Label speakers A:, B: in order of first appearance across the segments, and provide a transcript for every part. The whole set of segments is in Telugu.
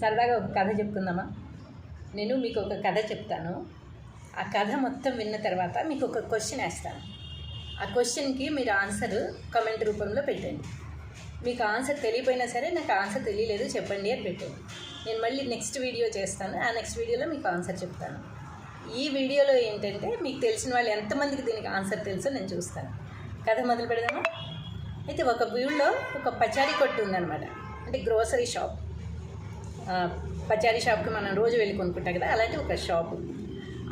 A: సరదాగా ఒక కథ చెప్పుకుందామా? నేను మీకు ఒక కథ చెప్తాను. ఆ కథ మొత్తం విన్న తర్వాత మీకు ఒక క్వశ్చన్ వేస్తాను. ఆ క్వశ్చన్కి మీరు ఆన్సర్ కమెంట్ రూపంలో పెట్టండి. మీకు ఆన్సర్ తెలియపోయినా సరే నాకు ఆన్సర్ తెలియలేదు చెప్పండి అని పెట్టండి. నేను మళ్ళీ నెక్స్ట్ వీడియో చేస్తాను. ఆ నెక్స్ట్ వీడియోలో మీకు ఆన్సర్ చెప్తాను. ఈ వీడియోలో ఏంటంటే మీకు తెలిసిన వాళ్ళు ఎంతమందికి దీనికి ఆన్సర్ తెలుసో నేను చూస్తాను. కథ మొదలు పెడదామా? అయితే ఒక వ్యూలో ఒక పచారీ కొట్టు ఉందన్నమాట. అంటే గ్రోసరీ షాప్ పచారీ షాప్కి మనం రోజు వెళ్ళి కొనుక్కుంటాం కదా అలాంటి ఒక షాపు.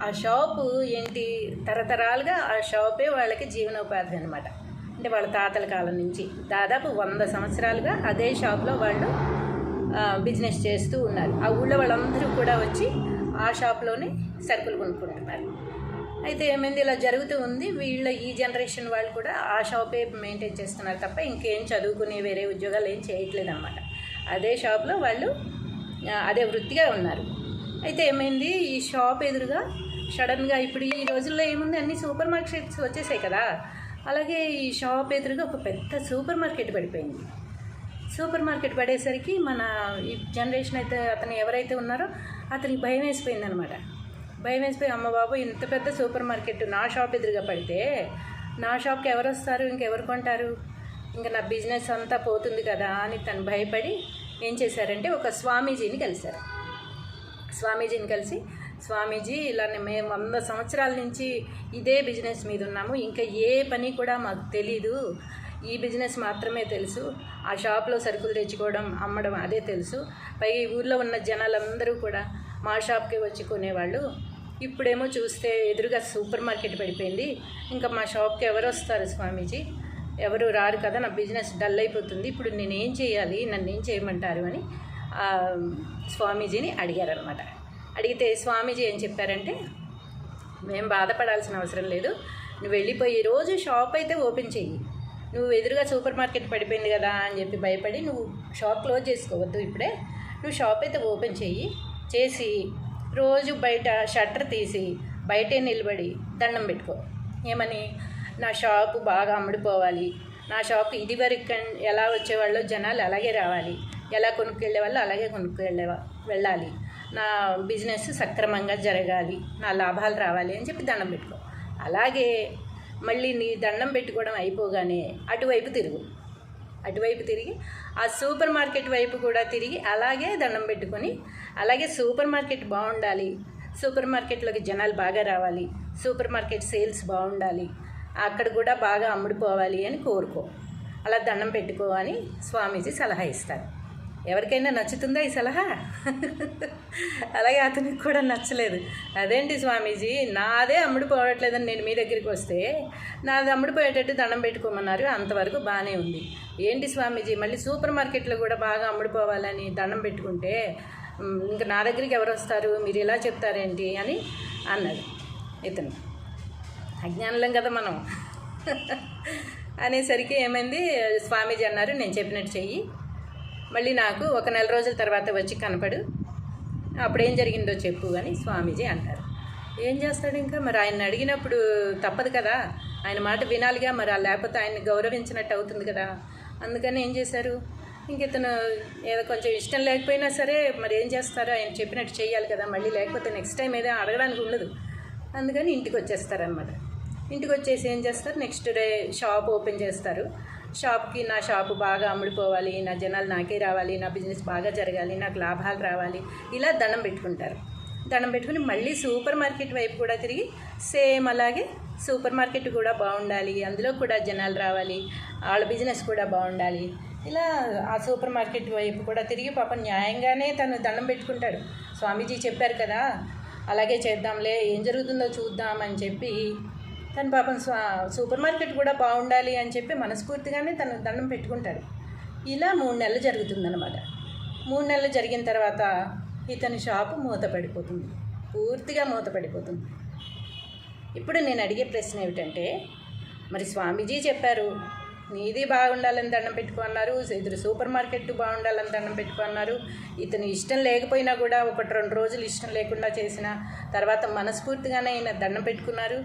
A: ఆ షాపు ఏంటి? తరతరాలుగా ఆ షాపే వాళ్ళకి జీవనోపాధి అనమాట అంటే వాళ్ళ తాతల కాలం నుంచి దాదాపు వంద సంవత్సరాలుగా అదే షాప్లో వాళ్ళు బిజినెస్ చేస్తూ ఉన్నారు. ఆ ఊళ్ళో వాళ్ళందరూ కూడా వచ్చి ఆ షాప్లోనే సరుకులు కొనుక్కుంటున్నారు. అయితే ఏమైంది? ఇలా జరుగుతూ ఉంది. వీళ్ళ ఈ జనరేషన్ వాళ్ళు కూడా ఆ షాపే మెయింటైన్ చేస్తున్నారు తప్ప ఇంకేం చదువుకునే వేరే ఉద్యోగాలు ఏం చేయట్లేదు అనమాట అదే షాప్లో వాళ్ళు అదే వృత్తిగా ఉన్నారు. అయితే ఏమైంది? ఈ షాప్ ఎదురుగా సడన్గా ఇప్పుడు ఈ రోజుల్లో ఏముంది? అన్ని సూపర్ మార్కెట్స్ వచ్చేసాయి కదా. అలాగే ఈ షాప్ ఎదురుగా ఒక పెద్ద సూపర్ మార్కెట్ పడిపోయింది. సూపర్ మార్కెట్ పడేసరికి మన ఈ జనరేషన్ అయితే అతను ఎవరైతే ఉన్నారో అతనికి భయం వేసిపోయింది అనమాట భయం వేసిపోయి అమ్మ బాబు ఇంత పెద్ద సూపర్ మార్కెట్ నా షాప్ ఎదురుగా పడితే నా షాప్కి ఎవరు వస్తారు? ఇంకెవరు కొంటారు? ఇంకా నా బిజినెస్ అంతా పోతుంది కదా అని తను భయపడి ఏం చేశారంటే ఒక స్వామీజీని కలిశారు. స్వామీజీని కలిసి స్వామీజీ ఇలానే మేము వంద సంవత్సరాల నుంచి ఇదే బిజినెస్ మీద ఉన్నాము. ఇంకా ఏ పని కూడా మాకు తెలీదు. ఈ బిజినెస్ మాత్రమే తెలుసు. ఆ షాప్లో సరుకులు తెచ్చుకోవడం అమ్మడం అదే తెలుసు. పైగా ఈ ఊర్లో ఉన్న జనాలందరూ కూడా మా షాప్కి వచ్చి కొనేవాళ్ళు. ఇప్పుడేమో చూస్తే ఎదురుగా సూపర్ మార్కెట్ పడిపోయింది. ఇంకా మా షాప్కి ఎవరు వస్తారు స్వామీజీ? ఎవరు రారు కదా నా బిజినెస్ డల్ అయిపోతుంది ఇప్పుడు నేను ఏం చేయాలి నన్ను ఏం చేయమంటారు అని స్వామీజీని అడిగారనమాట అడిగితే స్వామీజీ ఏం చెప్పారంటే మేము బాధపడాల్సిన అవసరం లేదు నువ్వు వెళ్ళిపోయి రోజు షాప్ అయితే ఓపెన్ చెయ్యి. నువ్వు ఎదురుగా సూపర్ మార్కెట్ పడిపోయింది కదా అని చెప్పి భయపడి నువ్వు షాప్ క్లోజ్ చేసుకోవద్దు ఇప్పుడే నువ్వు షాప్ అయితే ఓపెన్ చెయ్యి చేసి రోజు బయట షట్టర్ తీసి బయటే నిలబడి దండం పెట్టుకో. ఏమని? నా షాపు బాగా అమ్ముడుపోవాలి. నా షాప్ ఇది వరకు ఎలా వచ్చేవాళ్ళో జనాలు అలాగే రావాలి. ఎలా కొనుక్కెళ్ళే వాళ్ళు అలాగే కొనుక్కెళ్ళే వెళ్ళాలి. నా బిజినెస్ సక్రమంగా జరగాలి. నా లాభాలు రావాలి అని చెప్పి దండం పెట్టుకో. అలాగే మళ్ళీ నీ దండం పెట్టుకోవడం అయిపోగానే అటువైపు తిరుగు. అటువైపు తిరిగి ఆ సూపర్ మార్కెట్ వైపు కూడా తిరిగి అలాగే దండం పెట్టుకొని అలాగే సూపర్ మార్కెట్ బాగుండాలి. సూపర్ మార్కెట్లోకి జనాలు బాగా రావాలి. సూపర్ మార్కెట్ సేల్స్ బాగుండాలి. అక్కడ కూడా బాగా అమ్ముడుపోవాలి అని కోరుకో. అలా దండం పెట్టుకో అని స్వామీజీ సలహా ఇస్తారు. ఎవరికైనా నచ్చుతుందా ఈ సలహా? అలాగే అతనికి కూడా నచ్చలేదు. అదేంటి స్వామీజీ? నాదే అమ్ముడుపోవట్లేదని నేను మీ దగ్గరికి వస్తే నాది అమ్ముడుపోయేటట్టు దండం పెట్టుకోమన్నారు. అంతవరకు బాగానే ఉంది. ఏంటి స్వామీజీ? మళ్ళీ సూపర్ మార్కెట్లో కూడా బాగా అమ్ముడుపోవాలని దండం పెట్టుకుంటే ఇంకా నా దగ్గరికి ఎవరు వస్తారు? మీరు ఇలా చెప్తారేంటి అని అన్నాడు ఇతను. అజ్ఞానులం కదా మనం. అనేసరికి ఏమైంది? స్వామీజీ అన్నారు నేను చెప్పినట్టు చెయ్యి. మళ్ళీ నాకు ఒక నెల రోజుల తర్వాత వచ్చి కనపడు. అప్పుడు ఏం జరిగిందో చెప్పు అని స్వామీజీ అంటారు. ఏం చేస్తాడు ఇంకా? మరి ఆయన అడిగినప్పుడు తప్పదు కదా. ఆయన మాట వినాలిగా మరి లేకపోతే ఆయన్ని గౌరవించినట్టు అవుతుంది కదా. అందుకని ఏం చేశారు? ఇంక ఇతను ఏదో కొంచెం ఇష్టం లేకపోయినా సరే మరి ఏం చేస్తారో? ఆయన చెప్పినట్టు చేయాలి కదా. మళ్ళీ లేకపోతే నెక్స్ట్ టైం ఏదో అడగడానికి ఉండదు. అందుకని ఇంటికి వచ్చేస్తారనమాట ఇంటికి వచ్చేసి ఏం చేస్తారు? నెక్స్ట్ డే షాప్ ఓపెన్ చేస్తారు. షాప్కి నా షాపు బాగా అమ్ముడుపోవాలి నా జనాలు నాకే రావాలి నా బిజినెస్ బాగా జరగాలి నాకు లాభాలు రావాలి ఇలా దండం పెట్టుకుంటారు. దండం పెట్టుకుని మళ్ళీ సూపర్ మార్కెట్ వైపు కూడా తిరిగి సేమ్ అలాగే సూపర్ మార్కెట్ కూడా బాగుండాలి అందులో కూడా జనాలు రావాలి వాళ్ళ బిజినెస్ కూడా బాగుండాలి ఇలా ఆ సూపర్ మార్కెట్ వైపు కూడా తిరిగి పాపం న్యాయంగానే తను దండం పెట్టుకుంటాడు. స్వామీజీ చెప్పారు కదా అలాగే చేద్దాంలే ఏం జరుగుతుందో చూద్దామని చెప్పి తను పాపం స్వా సూపర్ మార్కెట్ కూడా బాగుండాలి అని చెప్పి మనస్ఫూర్తిగానే తను దండం పెట్టుకుంటాడు. ఇలా మూడు నెలలు జరుగుతుందన్నమాట. మూడు నెలలు జరిగిన తర్వాత ఇతని షాపు మూతపడిపోతుంది. పూర్తిగా మూతపడిపోతుంది. ఇప్పుడు నేను అడిగే ప్రశ్న ఏమిటంటే మరి స్వామీజీ చెప్పారు నీది బాగుండాలని దండం పెట్టుకో అన్నారు ఇద్దరు సూపర్ మార్కెట్ బాగుండాలని దండం పెట్టుకో అన్నారు ఇతను ఇష్టం లేకపోయినా కూడా ఒకటి రెండు రోజులు ఇష్టం లేకుండా చేసిన తర్వాత మనస్ఫూర్తిగానే ఆయన దండం పెట్టుకున్నారు.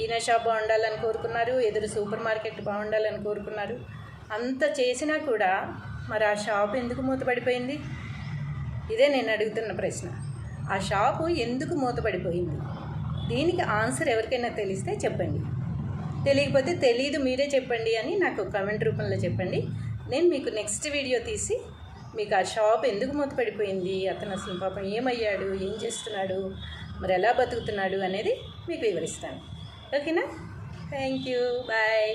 A: ఈయన షాప్ బాగుండాలని కోరుకున్నారు ఎదురు సూపర్ మార్కెట్ బాగుండాలని కోరుకున్నారు. అంత చేసినా కూడా మరి ఆ షాప్ ఎందుకు మూతపడిపోయింది? ఇదే నేను అడుగుతున్న ప్రశ్న. ఆ షాపు ఎందుకు మూతపడిపోయింది? దీనికి ఆన్సర్ ఎవరికైనా తెలిస్తే చెప్పండి. తెలియకపోతే తెలియదు మీరే చెప్పండి అని నాకు కమెంట్ రూపంలో చెప్పండి. నేను మీకు నెక్స్ట్ వీడియో తీసి మీకు ఆ షాప్ ఎందుకు మూతపడిపోయింది? అతను అసలు పాపం ఏమయ్యాడు? ఏం చేస్తున్నాడు? మరి ఎలా బతుకుతున్నాడు అనేది మీకు వివరిస్తాను. ఓకేనా థ్యాంక్ యూ బాయ్